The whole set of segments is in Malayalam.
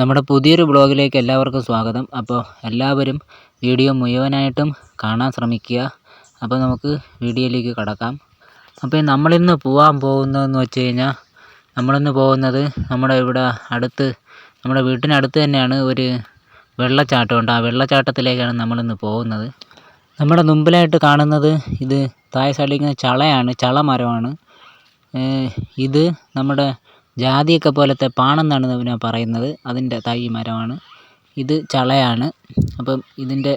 നമ്മുടെ പുതിയൊരു ബ്ലോഗിലേക്ക് എല്ലാവർക്കും സ്വാഗതം. അപ്പോൾ എല്ലാവരും വീഡിയോ മുഴുവനായിട്ടും കാണാൻ ശ്രമിക്കുക. അപ്പോൾ നമുക്ക് വീഡിയോയിലേക്ക് കടക്കാം. അപ്പോൾ നമ്മളിന്ന് പോകാൻ പോകുന്നതെന്ന് വെച്ച് കഴിഞ്ഞാൽ നമ്മളിന്ന് പോകുന്നത് നമ്മുടെ ഇവിടെ അടുത്ത് നമ്മുടെ വീട്ടിനടുത്ത് തന്നെയാണ് ഒരു വെള്ളച്ചാട്ടമുണ്ട്. ആ വെള്ളച്ചാട്ടത്തിലേക്കാണ് നമ്മളിന്ന് പോകുന്നത്. നമ്മുടെ മുമ്പിലായിട്ട് കാണുന്നത് ഇത് താഴെ സൈഡിൽ ചളയാണ് ചള മരമാണ് ഇത് നമ്മുടെ ജാതിയൊക്കെ പോലത്തെ പാണെന്നാണ് ഇതിനെ പറയുന്നത്. അതിന്റെ തൈ മരമാണ്. ഇത് ചളയാണ്. അപ്പം ഇതിന്റെ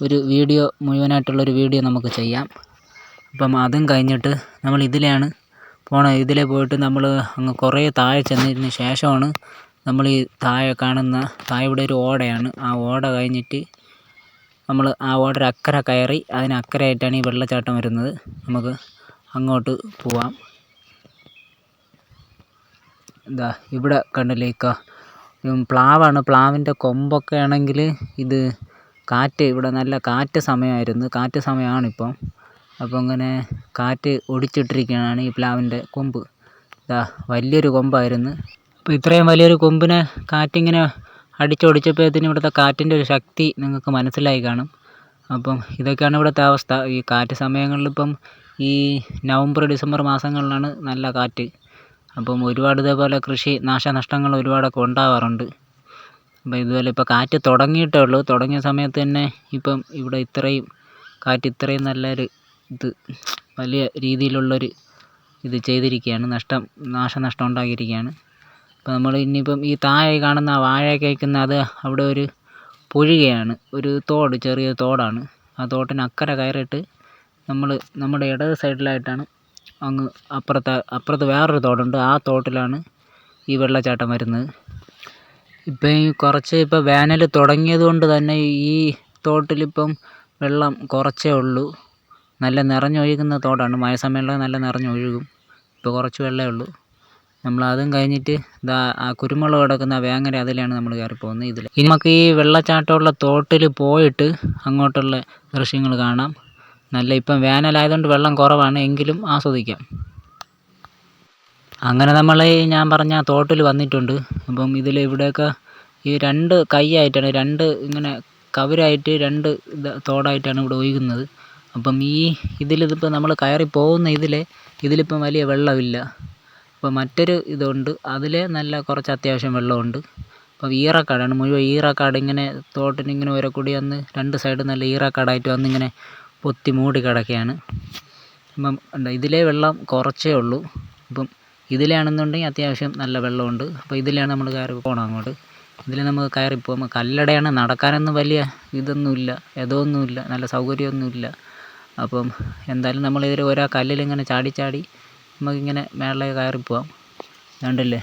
ഒരു വീഡിയോ മുഴുവനായിട്ടുള്ളൊരു വീഡിയോ നമുക്ക് ചെയ്യാം. അപ്പം അതും കഴിഞ്ഞിട്ട് നമ്മൾ ഇതിലെയാണ് പോണത് ഇതിലെ പോയിട്ട് നമ്മൾ അങ്ങ് കുറേ താഴെ ചെന്നതിന് ശേഷമാണ് നമ്മൾ ഈ താഴെ കാണുന്ന താഴെ ഇവിടെ ഒരു ഓടയാണ്. ആ ഓട കഴിഞ്ഞിട്ട് നമ്മൾ ആ ഓടയുടെ അക്കരെ കയറി അതിന് അക്കരെയായിട്ടാണ് ഈ വെള്ളച്ചാട്ടം വരുന്നത്. നമുക്ക് അങ്ങോട്ട് പോവാം. ഇതാ ഇവിടെ കണ്ടില്ലേ ഇക്ക? പ്ലാവാണ്. പ്ലാവിന്റെ കൊമ്പൊക്കെ ആണെങ്കിൽ ഇത് കാറ്റ് ഇവിടെ നല്ല കാറ്റ് സമയമായിരുന്നു. കാറ്റ് സമയമാണിപ്പം. അപ്പോൾ ഇങ്ങനെ കാറ്റ് ഒടിച്ചിട്ടിരിക്കുകയാണ് ഈ പ്ലാവിന്റെ കൊമ്പ്. ഇതാ വലിയൊരു കൊമ്പായിരുന്നു. അപ്പോൾ ഇത്രയും വലിയൊരു കൊമ്പിനെ കാറ്റിങ്ങനെ അടിച്ചൊടിച്ചപ്പോഴത്തേനും ഇവിടുത്തെ കാറ്റിന്റെ ഒരു ശക്തി നിങ്ങൾക്ക് മനസ്സിലായി കാണും. അപ്പം ഇതൊക്കെയാണ് ഇവിടുത്തെ അവസ്ഥ. ഈ കാറ്റ് സമയങ്ങളിലിപ്പം ഈ നവംബർ ഡിസംബർ മാസങ്ങളിലാണ് നല്ല കാറ്റ്. അപ്പം ഒരുപാട് ഇതേപോലെ കൃഷി നാശനഷ്ടങ്ങൾ ഒരുപാടൊക്കെ ഉണ്ടാവാറുണ്ട്. അപ്പം ഇതുപോലെ ഇപ്പം കാറ്റ് തുടങ്ങിയിട്ടേ ഉള്ളൂ. തുടങ്ങിയ സമയത്ത് തന്നെ ഇപ്പം ഇവിടെ ഇത്രയും കാറ്റ് ഇത്രയും നല്ലൊരു ഇത് വലിയ രീതിയിലുള്ളൊരു ഇത് ചെയ്തിരിക്കുകയാണ്. നഷ്ടം നാശനഷ്ടം ഉണ്ടാക്കിയിരിക്കുകയാണ്. അപ്പം നമ്മൾ ഇനിയിപ്പം ഈ താഴെ കാണുന്ന വാഴയൊക്കെ വയ്ക്കുന്ന അത് അവിടെ ഒരു പൊഴികയാണ്. ഒരു തോട് ചെറിയ തോടാണ്. ആ തോട്ടിന് അക്കരെ കയറിയിട്ട് നമ്മൾ നമ്മുടെ ഇടത് സൈഡിലായിട്ടാണ് അങ്ങ് അപ്പുറത്തെ അപ്പുറത്ത് വേറൊരു തോടുണ്ട്. ആ തോട്ടിലാണ് ഈ വെള്ളച്ചാട്ടം വരുന്നത്. ഇപ്പം ഈ കുറച്ച് ഇപ്പോൾ വേനൽ തുടങ്ങിയത് കൊണ്ട് തന്നെ ഈ തോട്ടിലിപ്പം വെള്ളം കുറച്ചേ ഉള്ളൂ. നല്ല നിറഞ്ഞൊഴുകുന്ന തോടാണ്. മഴ സമയങ്ങളിൽ നല്ല നിറഞ്ഞൊഴുകും. ഇപ്പോൾ കുറച്ച് വെള്ളമേ ഉള്ളൂ. നമ്മൾ അതും കഴിഞ്ഞിട്ട് ഇതാ ആ കുരുമുളക് കിടക്കുന്ന വേങ്ങര അതിലാണ് നമ്മൾ കയറി പോകുന്നത്. ഇതിൽ ഇനി നമുക്ക് ഈ വെള്ളച്ചാട്ടമുള്ള തോട്ടിൽ പോയിട്ട് അങ്ങോട്ടുള്ള ദൃശ്യങ്ങൾ കാണാം. നല്ല ഇപ്പം വേനലായതുകൊണ്ട് വെള്ളം കുറവാണ് എങ്കിലും ആസ്വദിക്കാം. അങ്ങനെ നമ്മൾ ഞാൻ പറഞ്ഞ തോട്ടിൽ വന്നിട്ടുണ്ട്. അപ്പം ഇതിൽ ഇവിടെയൊക്കെ ഈ രണ്ട് കൈയായിട്ടാണ് രണ്ട് ഇങ്ങനെ കവരായിട്ട് രണ്ട് തോടായിട്ടാണ് ഇവിടെ ഒഴുകുന്നത്. അപ്പം ഈ ഇതിലിതിപ്പോൾ നമ്മൾ കയറി പോകുന്ന ഇതിൽ ഇതിലിപ്പം വലിയ വെള്ളമില്ല. അപ്പോൾ മറ്റൊരു ഇതുണ്ട് അതിൽ നല്ല കുറച്ച് അത്യാവശ്യം വെള്ളമുണ്ട്. അപ്പോൾ ഈറക്കാടാണ് മുഴുവൻ ഈറക്കാട് ഇങ്ങനെ തോട്ടിന് ഇങ്ങനെ ഓരോ കൂടി വന്ന് രണ്ട് സൈഡ് നല്ല ഈറക്കാടായിട്ട് വന്നിങ്ങനെ പൊത്തി മൂടി കിടക്കുകയാണ്. അപ്പം ഉണ്ട് ഇതിലെ വെള്ളം കുറച്ചേ ഉള്ളൂ. അപ്പം ഇതിലാണെന്നുണ്ടെങ്കിൽ അത്യാവശ്യം നല്ല വെള്ളമുണ്ട്. അപ്പോൾ ഇതിലാണ് നമ്മൾ കയറി പോകണം അങ്ങോട്ട്. ഇതിൽ നമുക്ക് കയറി പോകുമ്പോൾ കല്ലടയാണ് നടക്കാനൊന്നും വലിയ ഇതൊന്നുമില്ല. ഇതൊന്നുമില്ല നല്ല സൗകര്യമൊന്നുമില്ല. അപ്പം എന്തായാലും നമ്മളിതിൽ ഓരോ കല്ലിലിങ്ങനെ ചാടി ചാടി നമുക്കിങ്ങനെ കയറി പോവാം. കണ്ടില്ലേ?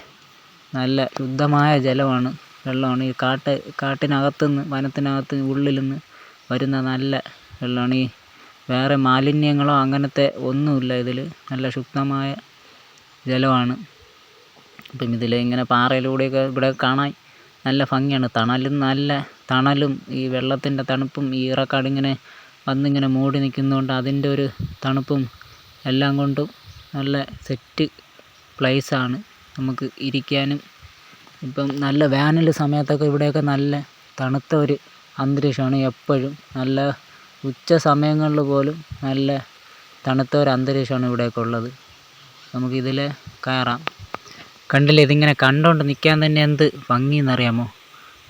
നല്ല ശുദ്ധമായ ജലമാണ്. വെള്ളമാണ്. ഈ കാട്ട് കാട്ടിനകത്തുനിന്ന് വനത്തിനകത്ത് ഉള്ളിൽ നിന്ന് വരുന്ന നല്ല വെള്ളമാണ്. ഈ വേറെ മാലിന്യങ്ങളോ അങ്ങനത്തെ ഒന്നുമില്ല. ഇതിൽ നല്ല ശുദ്ധമായ ജലമാണ്. അപ്പം ഇതിൽ ഇങ്ങനെ പാറയിലൂടെയൊക്കെ ഇവിടെ കാണാൻ നല്ല ഭംഗിയാണ്. തണലും നല്ല തണലും ഈ വെള്ളത്തിന്റെ തണുപ്പും ഈ ഇറക്കാടിങ്ങനെ വന്നിങ്ങനെ മൂടി നിൽക്കുന്നതുകൊണ്ട് അതിന്റെ ഒരു തണുപ്പും എല്ലാം കൊണ്ടും നല്ല സെറ്റ് പ്ലേസാണ് നമുക്ക് ഇരിക്കാനും. ഇപ്പം നല്ല വേനൽ സമയത്തൊക്കെ ഇവിടെയൊക്കെ നല്ല തണുത്ത ഒരു അന്തരീക്ഷമാണ് എപ്പോഴും. നല്ല ഉച്ച സമയങ്ങളിൽ പോലും നല്ല തണുത്ത ഒരു അന്തരീക്ഷമാണ് ഇവിടെയൊക്കെ ഉള്ളത്. നമുക്ക് നമുക്കിതിൽ കയറാം. കണ്ടില്ലേ ഇതിങ്ങനെ കണ്ടുകൊണ്ട് നിൽക്കാൻ തന്നെ എന്ത് ഭംഗിയെന്നറിയാമോ?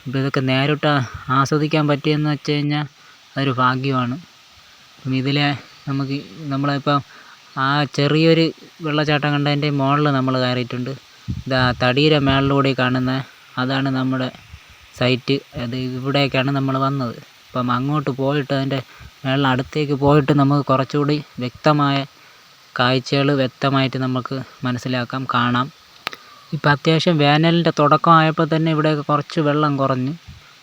അപ്പോൾ ഇതൊക്കെ നേരിട്ട് ആസ്വദിക്കാൻ പറ്റിയെന്ന് വെച്ച് കഴിഞ്ഞാൽ അതൊരു ഭാഗ്യമാണ്. അപ്പം ഇതിലെ നമുക്ക് നമ്മളിപ്പം ആ ചെറിയൊരു വെള്ളച്ചാട്ടം കണ്ടതിന്റെ മുകളിൽ നമ്മൾ കയറിയിട്ടുണ്ട്. ഇതാ തടിയുടെ മേളിലൂടെ കാണുന്ന അതാണ് നമ്മുടെ സൈറ്റ്. അത് ഇവിടേക്കാണ് നമ്മൾ വന്നത്. അപ്പം അങ്ങോട്ട് പോയിട്ട് അതിന്റെ മേളിൽ അടുത്തേക്ക് പോയിട്ട് നമുക്ക് കുറച്ചുകൂടി വ്യക്തമായ കാഴ്ചകൾ വ്യക്തമായിട്ട് നമുക്ക് മനസ്സിലാക്കാം കാണാം. ഇപ്പം അത്യാവശ്യം വേനലിന്റെ തുടക്കം ആയപ്പോൾ തന്നെ ഇവിടെയൊക്കെ കുറച്ച് വെള്ളം കുറഞ്ഞു.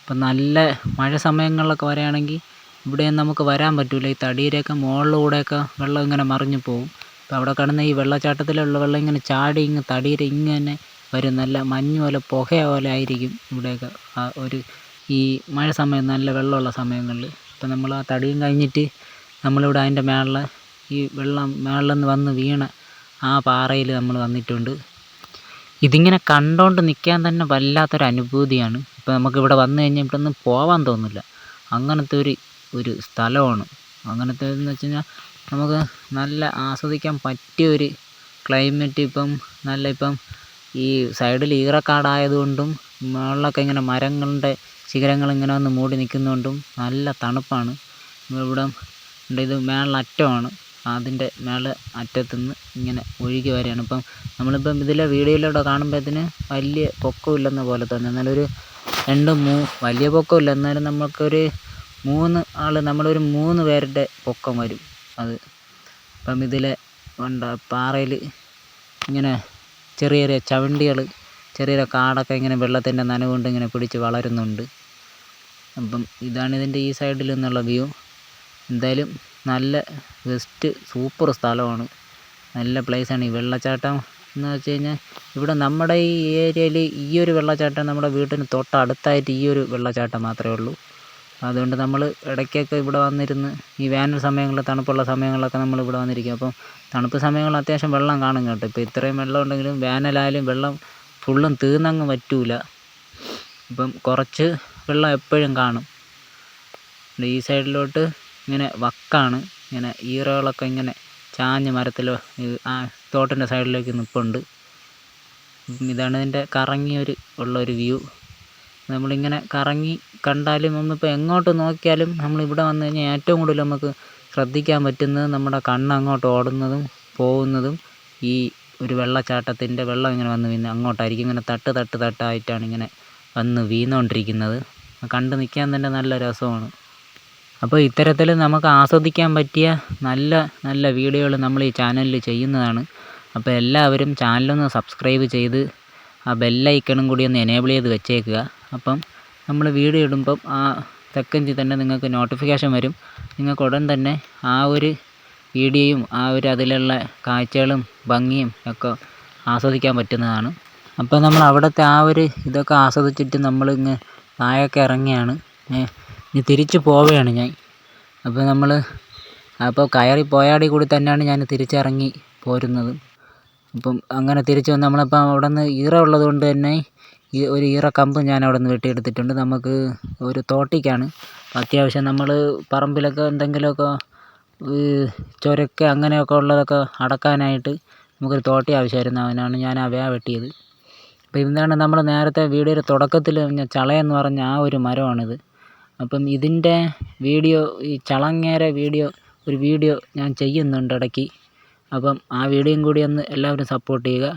ഇപ്പം നല്ല മഴ സമയങ്ങളിലൊക്കെ വരികയാണെങ്കിൽ ഇവിടെയൊന്നും നമുക്ക് വരാൻ പറ്റില്ല ഈ തടിയിലൊക്കെ മുകളിലൂടെയൊക്കെ വെള്ളം ഇങ്ങനെ മറിഞ്ഞു പോകും അപ്പോൾ അവിടെ കിടന്ന് ഈ വെള്ളച്ചാട്ടത്തിലുള്ള വെള്ളം ഇങ്ങനെ ചാടി ഇങ്ങ് തടിയിൽ ഇങ്ങനെ വരും. നല്ല മഞ്ഞ് പോലെ പുക പോലെ ആയിരിക്കും ഇവിടെയൊക്കെ ആ ഒരു ഈ മഴ സമയം നല്ല വെള്ളമുള്ള സമയങ്ങളിൽ. ഇപ്പം നമ്മൾ ആ തടിയും കഴിഞ്ഞിട്ട് നമ്മളിവിടെ അതിന്റെ മേളിൽ ഈ വെള്ളം മേളിൽ നിന്ന് വന്ന് വീണ ആ പാറയിൽ നമ്മൾ വന്നിട്ടുണ്ട്. ഇതിങ്ങനെ കണ്ടുകൊണ്ട് നിൽക്കാൻ തന്നെ വല്ലാത്തൊരു അനുഭൂതിയാണ്. ഇപ്പം നമുക്ക് ഇവിടെ വന്നു കഴിഞ്ഞാൽ ഇവിടെ നിന്ന് പോവാൻ തോന്നില്ല. അങ്ങനത്തെ ഒരു ഒരു സ്ഥലമാണ്. അങ്ങനത്തെ എന്ന് വെച്ച് കഴിഞ്ഞാൽ നമുക്ക് നല്ല ആസ്വദിക്കാൻ പറ്റിയ ഒരു ക്ലൈമറ്റ് ഇപ്പം നല്ല ഇപ്പം ഈ സൈഡിൽ ഈറക്കാടായതുകൊണ്ടും മുകളിലൊക്കെ ഇങ്ങനെ മരങ്ങളുടെ ശിഖരങ്ങൾ ഇങ്ങനെ വന്ന് മൂടി നിൽക്കുന്നതുകൊണ്ടും നല്ല തണുപ്പാണ്. ഇവിടെ ഇത് മേളിൽ അറ്റമാണ്. അതിന്റെ മേലെ അറ്റത്തുനിന്ന് ഇങ്ങനെ ഒഴുകി വരികയാണ്. ഇപ്പം നമ്മളിപ്പം ഇതിലെ വീഡിയോയിലൂടെ കാണുമ്പോഴത്തേന് വലിയ പൊക്കമില്ലെന്ന പോലെ തോന്നും എന്നാലും ഒരു രണ്ട് മൂ വലിയ പൊക്കമില്ല. എന്നാലും നമുക്കൊരു മൂന്ന് ആൾ നമ്മളൊരു മൂന്ന് പേരുടെ പൊക്കം വരും. അത് ഇപ്പം ഇതിലെ ഉണ്ട് പാറയിൽ ഇങ്ങനെ ചെറിയ ചെറിയ ചവണ്ടികൾ ചെറിയ കാടൊക്കെ ഇങ്ങനെ വെള്ളത്തിന്റെ നനവുകൊണ്ട് ഇങ്ങനെ പിടിച്ച് വളരുന്നുണ്ട്. അപ്പം ഇതാണ് ഇതിന്റെ ഈ സൈഡിൽ നിന്നുള്ള വ്യൂ. എന്തായാലും നല്ല ബെസ്റ്റ് സൂപ്പർ സ്ഥലമാണ്. നല്ല പ്ലേസാണ് ഈ വെള്ളച്ചാട്ടം. എന്ന് വെച്ച് കഴിഞ്ഞാൽ ഇവിടെ നമ്മുടെ ഈ ഏരിയയിൽ ഈ ഒരു വെള്ളച്ചാട്ടം നമ്മുടെ വീട്ടിന് തൊട്ടടുത്തായിട്ട് ഈ ഒരു വെള്ളച്ചാട്ടം മാത്രമേ ഉള്ളൂ. അതുകൊണ്ട് നമ്മൾ ഇടയ്ക്കൊക്കെ ഇവിടെ വന്നിരുന്ന് ഈ വേനൽ സമയങ്ങളിൽ തണുപ്പുള്ള സമയങ്ങളിലൊക്കെ നമ്മൾ ഇവിടെ വന്നിരിക്കും. അപ്പം തണുപ്പ് സമയങ്ങളിൽ അത്യാവശ്യം വെള്ളം കാണും കേട്ടോ. ഇപ്പോൾ ഇത്രയും വെള്ളം ഉണ്ടെങ്കിലും വേനലായാലും വെള്ളം ഫുള്ളും തീർന്നങ്ങ് പറ്റൂല ഇപ്പം കുറച്ച് വെള്ളം എപ്പോഴും കാണും. ഈ സൈഡിലോട്ട് ഇങ്ങനെ വക്കാണ്. ഇങ്ങനെ ഈറകളൊക്കെ ഇങ്ങനെ ചാഞ്ഞ് മരത്തിൽ ആ തോട്ടിന്റെ സൈഡിലേക്ക് നിൽപ്പുണ്ട് ഇതാണ് ഇതിന്റെ കറങ്ങിയൊരു ഉള്ളൊരു വ്യൂ. നമ്മളിങ്ങനെ കറങ്ങി കണ്ടാലും നമ്മളിപ്പോൾ എങ്ങോട്ട് നോക്കിയാലും നമ്മളിവിടെ വന്നു കഴിഞ്ഞാൽ ഏറ്റവും കൂടുതൽ നമുക്ക് ശ്രദ്ധിക്കാൻ പറ്റുന്നത് നമ്മുടെ കണ്ണ് അങ്ങോട്ട് ഓടുന്നതും പോകുന്നതും ഈ ഒരു വെള്ളച്ചാട്ടത്തിന്റെ വെള്ളം ഇങ്ങനെ വന്ന് വീണ് അങ്ങോട്ടായിരിക്കും. ഇങ്ങനെ തട്ട് തട്ട് തട്ടായിട്ടാണ് ഇങ്ങനെ വന്ന് വീണുകൊണ്ടിരിക്കുന്നത് കണ്ട് നിൽക്കാൻ തന്നെ നല്ല രസമാണ്. അപ്പോൾ ഇത്തരത്തിൽ നമുക്ക് ആസ്വദിക്കാൻ പറ്റിയ നല്ല നല്ല വീഡിയോകൾ നമ്മൾ ഈ ചാനലിൽ ചെയ്യുന്നതാണ്. അപ്പോൾ എല്ലാവരും ചാനലൊന്ന് സബ്സ്ക്രൈബ് ചെയ്ത് ആ ബെല്ലൈക്കണും കൂടി ഒന്ന് എനേബിൾ ചെയ്ത് വെച്ചേക്കുക. അപ്പം നമ്മൾ വീഡിയോ ഇടുമ്പം ആ തെക്കഞ്ചി തന്നെ നിങ്ങൾക്ക് നോട്ടിഫിക്കേഷൻ വരും. നിങ്ങൾക്ക് ഉടൻ തന്നെ ആ ഒരു വീഡിയോയും ആ ഒരു അതിലുള്ള കാഴ്ചകളും ഭംഗിയും ഒക്കെ ആസ്വദിക്കാൻ പറ്റുന്നതാണ്. അപ്പോൾ നമ്മൾ അവിടുത്തെ ആ ഒരു ഇതൊക്കെ ആസ്വദിച്ചിട്ട് നമ്മൾ ഇങ്ങ് താഴേക്ക് ഇറങ്ങിയാണ്. ഇനി തിരിച്ച് പോവുകയാണ് ഞാൻ. അപ്പോൾ നമ്മൾ അപ്പോൾ കയറി പോയാടി കൂടി തന്നെയാണ് ഞാൻ തിരിച്ചിറങ്ങി പോരുന്നത്. അപ്പം അങ്ങനെ തിരിച്ച് വന്ന് നമ്മളിപ്പോൾ അവിടെ നിന്ന് ഈറ ഉള്ളത് കൊണ്ട് തന്നെ ഈ ഒരു ഈറ കമ്പ് ഞാൻ അവിടെ നിന്ന് വെട്ടിയെടുത്തിട്ടുണ്ട്. നമുക്ക് ഒരു തോട്ടിക്കാണ്. അത്യാവശ്യം നമ്മൾ പറമ്പിലൊക്കെ എന്തെങ്കിലുമൊക്കെ ചൊരക്ക് അങ്ങനെയൊക്കെ ഉള്ളതൊക്കെ അടക്കാനായിട്ട് നമുക്കൊരു തോട്ടി ആവശ്യമായിരുന്നു. അവനാണ് ഞാൻ അവ വെട്ടിയത്. അപ്പോൾ ഇതാണ് നമ്മൾ നേരത്തെ വീഡിയോയുടെ തുടക്കത്തിൽ പറഞ്ഞ ചളയെന്ന് പറഞ്ഞ ആ ഒരു മരമാണിത്. അപ്പം ഇതിന്റെ വീഡിയോ ഈ ചളങ്ങേരെ വീഡിയോ ഒരു വീഡിയോ ഞാൻ ചെയ്യുന്നുണ്ട് ഇടയ്ക്ക്. അപ്പം ആ വീഡിയോയും കൂടി ഒന്ന് എല്ലാവരും സപ്പോർട്ട് ചെയ്യുക.